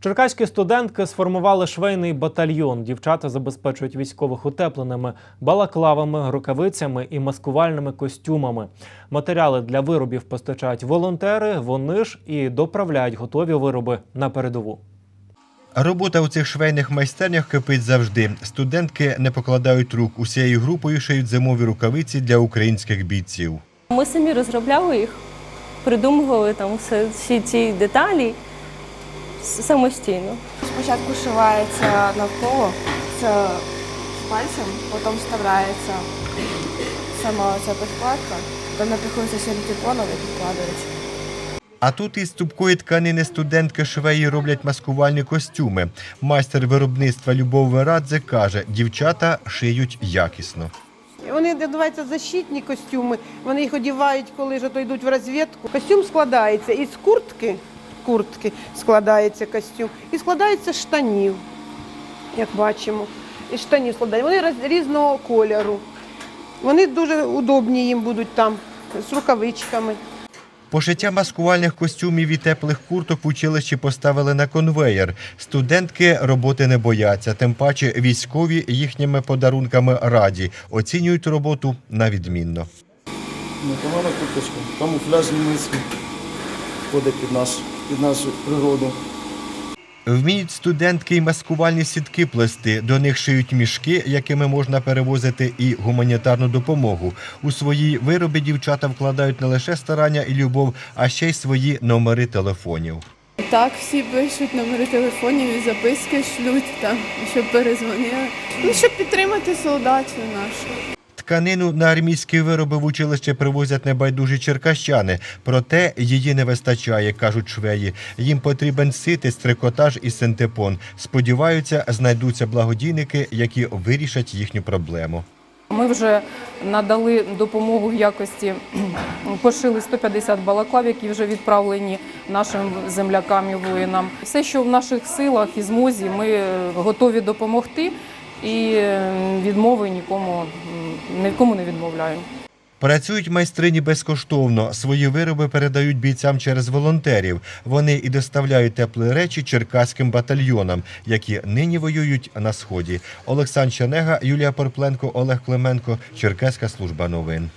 Черкаські студентки сформували швейний батальйон. Дівчата забезпечують військових утепленими балаклавами, рукавицями і маскувальними костюмами. Матеріали для виробів постачають волонтери. Вони ж і доправляють готові вироби на передову. Робота у цих швейних майстернях кипить завжди. Студентки не покладають рук. Усією групою шиють зимові рукавиці для українських бійців. Ми самі розробляли їх, придумували там все, всі ці деталі самостійно. Спочатку шивається навколо з пальцем, потім вставляється сама ця підкладка, потім напіхується синтепоном і підкладається. А тут із цупкої тканини студентки швеї роблять маскувальні костюми. Майстер виробництва Любов Верадзе каже, дівчата шиють якісно. Вони називаються защитні костюми. Вони їх одягають, коли ж то йдуть в розвідку. Костюм складається із куртки, куртки складається костюм, і складається штанів, як бачимо. Із штанів складається. Вони різного кольору. Вони дуже удобні їм будуть там з рукавичками. Пошиття маскувальних костюмів і теплих курток в училищі поставили на конвеєр. Студентки роботи не бояться, тим паче військові їхніми подарунками раді. Оцінюють роботу на відмінно. Непогана курточка, камуфляжні миски, входить під, наш, під нашу природу. Вміють студентки й маскувальні сітки плести. До них шиють мішки, якими можна перевозити і гуманітарну допомогу. У свої вироби дівчата вкладають не лише старання і любов, а ще й свої номери телефонів. Так, всі пишуть номери телефонів і записки шлють там, щоб перезвонили. Ну, щоб підтримати солдатів нашу. Тканину на армійські вироби в училище привозять небайдужі черкащани. Проте її не вистачає, кажуть швеї. Їм потрібен ситий трикотаж і синтепон. Сподіваються, знайдуться благодійники, які вирішать їхню проблему. Ми вже надали допомогу в якості пошили 150 балаклав, які вже відправлені нашим землякам і воїнам. Все, що в наших силах і змозі, ми готові допомогти і е, відмови нікому нікому не відмовляю. Працюють майстрині безкоштовно. Свої вироби передають бійцям через волонтерів. Вони і доставляють теплі речі черкаським батальйонам, які нині воюють на сході. Олександр Чанега, Юлія Порпленко, Олег Клименко, Черкаська служба новин.